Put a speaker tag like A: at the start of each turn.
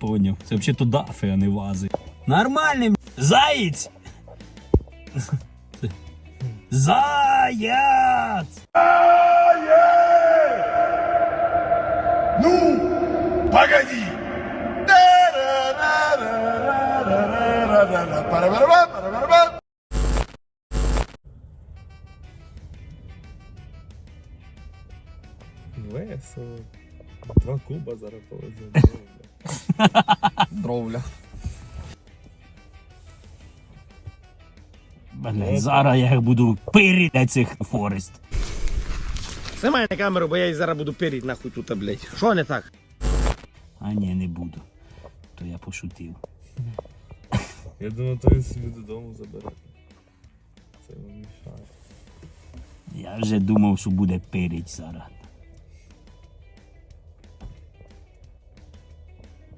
A: поняв. Це взагалі то дафи, а не вази. Нормальний заєць! Заяц!
B: Ну, погоди!
C: Весело. Два куба зараз повезе.
D: Дровля.
A: Блядь, зараз я їх буду пирити цих Форест.
E: Знімай на камеру, бо я її зараз буду пиріть нахуй тут, блядь. Що не так?
A: А ні, не буду. То я пошутив.
C: Я думав, то він собі додому забере. Це йому мішає.
A: Я вже думав, що буде пирить зараз.